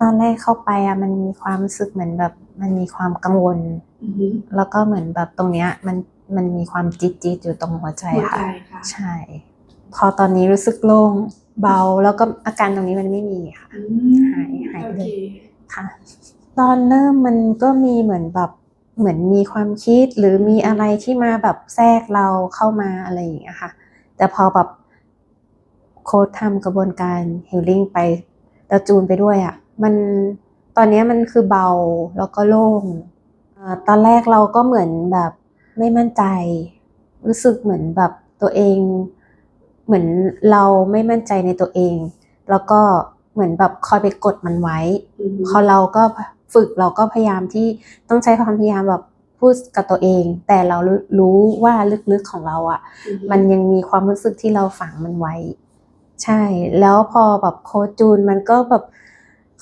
ตอนแรกเข้าไปอะมันมีความรู้สึกเหมือนแบบ มันมีความกังวลอือฮึแล้วก็เหมือนแบบตรงเนี้ย มันมันมีความจี๊ดจี๊ดอยู่ตรงหัวใจหัวค่ะใจค่ะ ใช่ พอตอนนี้รู้สึกโล่งเบาแล้วก็อาการตรงนี้มันไม่มีค่ะอืมหายหายไปโอเลยเคค่ะ ตอนเริ่มมันก็มีเหมือนแบบเหมือนมีความคิดหรือมีอะไรที่มาแบบแทรกเราเข้ามาอะไรอย่างเงี้ยค่ะ แต่พอแบบโค้ดทำกระบวนการฮิลลิ่งไปแล้วจูนไปด้วยอะ่ะ มันตอนเนี้ยมันคือเบาแล้วก็โล่งเอ่อตอนแรกเราก็เหมือนแบบไม่มั่นใจ รู้สึกเหมือนแบบตัวเอง เหมือนเราไม่มั่นใจในตัวเอง แล้วก็เหมือนแบบคอยไปกดมันไว้อือฮึพอเราก็ฝึกเราก็พยายามที่ต้องใช้ความพยายามแบบพูดกับตัวเอง แต่เรารู้รู้ว่าลึกๆของเราอะ่ะอือฮึมันยังมีความรู้สึกที่เราฝังมันไว้ ใช่ แล้วพอแบบโคชจูนมันก็แบบ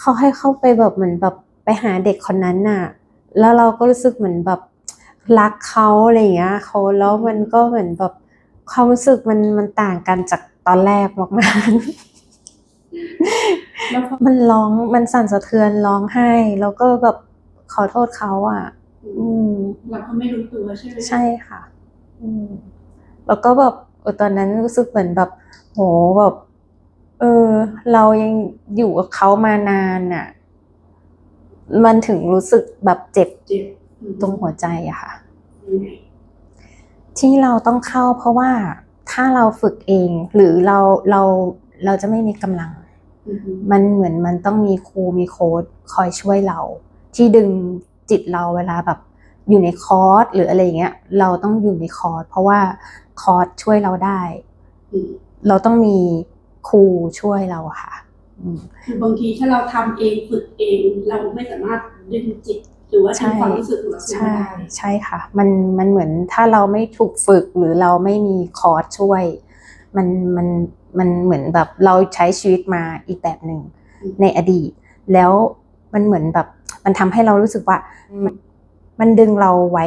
เขาให้เข้าไปแบบเหมือนแบบไปหาเด็กคนนั้นน่ะ แล้วเราก็รู้สึกเหมือนแบบรักเขาอะไรอย่างเงี้ยเขาแล้วมันก็เหมือนแบบความรู้สึกมันมันต่างกันจากตอนแรกมากๆแล้วพอมันร้องมันสั่นสะเทือนร้องไห้ แล้วก็แบบขอโทษเขาอะ อืมเราก็ไม่รู้ตัวใช่ไหมใช่ค่ะ อืมแล้วก็แบบเออตอนนั้นรู้สึกเหมือนแบบ โหแบบ เออ เรายังอยู่กับเขามานานอะ มันถึงรู้สึกแบบเจ็บเจ็บอืมตรงหัวใจอะค่ะยังไงที่เราต้องเข้าเพราะว่าถ้าเราฝึกเองหรือเราเราเราจะไม่มีกำลังอือฮึมันเหมือนมันต้องมีครูมีโค้ดคอยช่วยเรา ที่ดึงจิตเราเวลาแบบอยู่ในคอร์สหรืออะไรอย่างเงี้ย เราต้องอยู่ในคอร์สเพราะว่าคอร์สช่วยเราได้อืมเราต้องมี ครูช่วยเราอะค่ะอืมคือบางทีถ้าเราทำเองฝึกเองเราไม่สามารถดึงจิตหรือว่าใช่ดึงความรู้สึกของเราขึ้นใช่มาได้ใช่ค่ะ มันมันเหมือนถ้าเราไม่ถูกฝึกหรือเราไม่มีคอร์สช่วย มันมันมันเหมือนแบบเราใช้ชีวิตมาอีกแบบหนึ่งอืมในอดีต แล้วมันเหมือนแบบมันทำให้เรารู้สึกว่ามันมันดึงเราไว้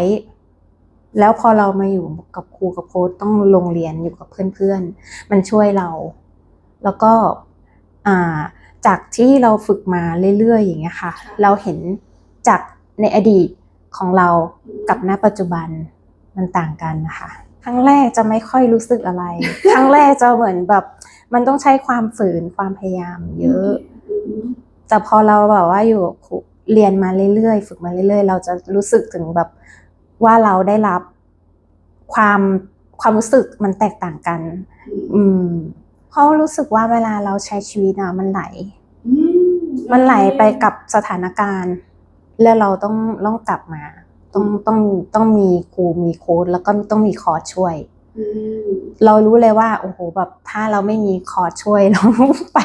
แล้วพอเรามาอยู่กับครูกับโค้ชต้องลงเรียนอยู่กับเพื่อนๆ มันช่วยเรา แล้วก็อ่าจากที่เราฝึกมาเรื่อยๆ อย่างเงี้ยค่ะ เราเห็นจากในอดีตของเรากับณปัจจุบันมันต่างกันนะคะครั้งแรกจะไม่ค่อยรู้สึกอะไร ครั้งแรกจะเหมือนแบบมันต้องใช้ความฝืนความพยายาม เยอะอืมแต่พอเราแบบว่าอยู่กับครูเรียนมาเรื่อยๆ ฝึกมาเรื่อยๆ เราจะรู้สึกถึงแบบว่าเราได้รับความความรู้สึกมันแตกต่างกัน อืม เพราะรู้สึกว่าเวลาเราใช้ชีวิตอะมันไหลอืมมันไหลไปกับสถานการณ์ แล้วเราต้องต้องกลับมา ต้องต้องต้องมีครูมีโค้ดแล้วก็ต้องมีคอร์สช่วยอืมเรารู้เลยว่า โอ้โหแบบถ้าเราไม่มีคอร์สช่วยเราไป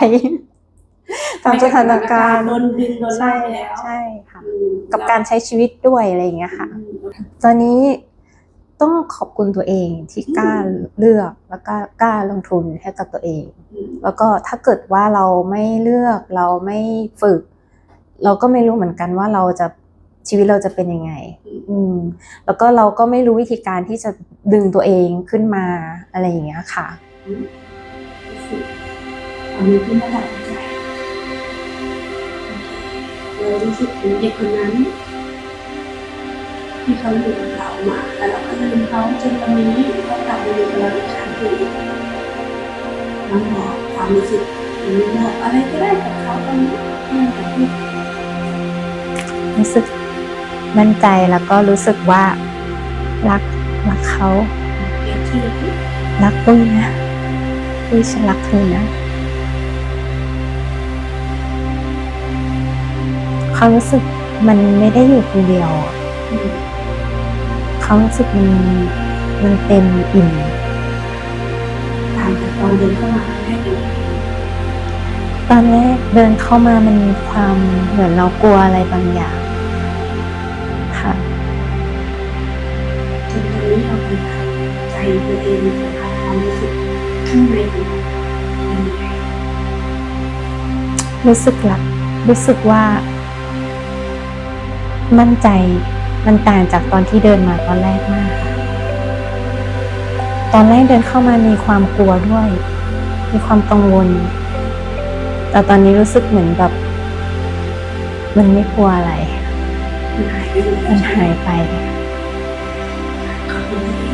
ตามสถานการณ์โดนดึงโดนใช่ลากไปแล้วใช่ค่ะอืมกับการใช้ชีวิตด้วยอะไรอย่างเงี้ยค่ะอืมตอนนี้ ต้องขอบคุณตัวเองที่กล้าเลือกแล้วก็กล้าลงทุนให้กับตัวเองอืมแล้วก็ถ้าเกิดว่าเราไม่เลือกเราไม่ฝึก เราก็ไม่รู้เหมือนกันว่าเราจะชีวิตเราจะเป็นยังไง อืม แล้วก็เราก็ไม่รู้วิธีการที่จะดึงตัวเองขึ้นมาอะไรอย่างเงี้ยค่ะอันนี้ขึ้นระดับใจเรารู้สึกถึงเด็กคนนั้น ที่เขาอยู่กับเรา มา แต่เราก็ลืมเขาจนวันนี้เขากลับมาอยู่กับเราอีกครั้งหนึ่งน้องบอกความรู้สึกหรือบอกอะไรก็ได้กับเขาตอนนี้ที่เราจะพูดรู้สึกมั่นใจแล้วก็รู้สึกว่ารักรักเขารักปุ้ยนะปุ้ยฉันรักเธอนะความรู้สึกมันไม่ได้อยู่คนเดียวอะ อืมความรู้สึกมันมันเต็มอิ่มตามจากตอนเดินเข้ามาแรกเลยตอนแรกเดินเข้ามามันมีความเหมือนเรากลัวอะไรบางอย่าง ค่ะจนตอนนี้เราเป็นใจตัวเองสัมผัสความรู้สึกข้างในของเราเป็นยังไงรู้สึกรักรู้สึกว่า มั่นใจ มันต่างจากตอนที่เดินมาตอนแรกมากค่ะ ตอนแรกเดินเข้ามามีความกลัวด้วย มีความกังวล แต่ตอนนี้รู้สึกเหมือนแบบมันไม่กลัวอะไร มันหายไป ขอบคุณที่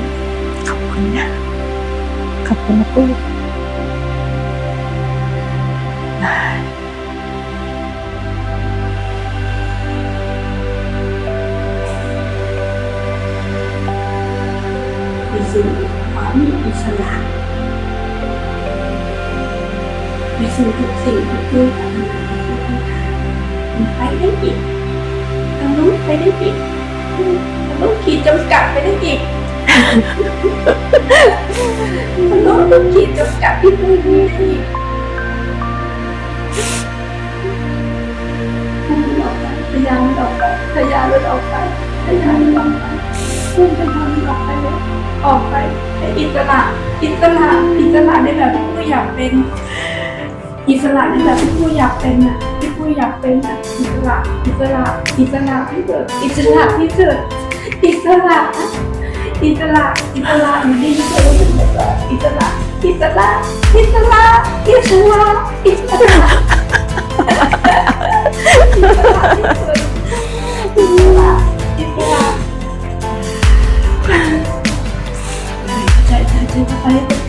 ขอบคุณนะ ขอบคุณนะปุ้ย ความมีอิสระไปสู่ทุกสิ่งทุกเรื่องการทำงานมันไปได้อีกทางนู้ไปได้อีกทางนู้นขีดจำกัดไปได้อีกทางโน้นขีดจำกัดที่พื้นที่ได้อีกพยายามมันออกไปพยายามมันออกไปพยายามมันออกไปพยายามมันออกไป ออกไปให้อิสระอิสระอิสระในแบบที่ผู้อยากเป็น อิสระในแบบที่ผู้อยากเป็นน่ะที่ผู้อยากเป็นน่ะอิสระอิสระอิสระที่เกิดอิสระที่เกิดอิสระอิสระอิสระอยู่ดีๆก็รู้สึกแบบว่าอิสระอิสระอิสระอิสระอิสระอิด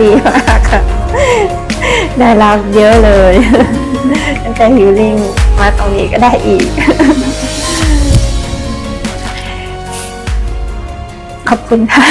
ดีมากค่ะ ได้รับเยอะเลยตั้งแต่ฮิลลิ่งมาตรงนี้ก็ได้อีก ขอบคุณค่ะ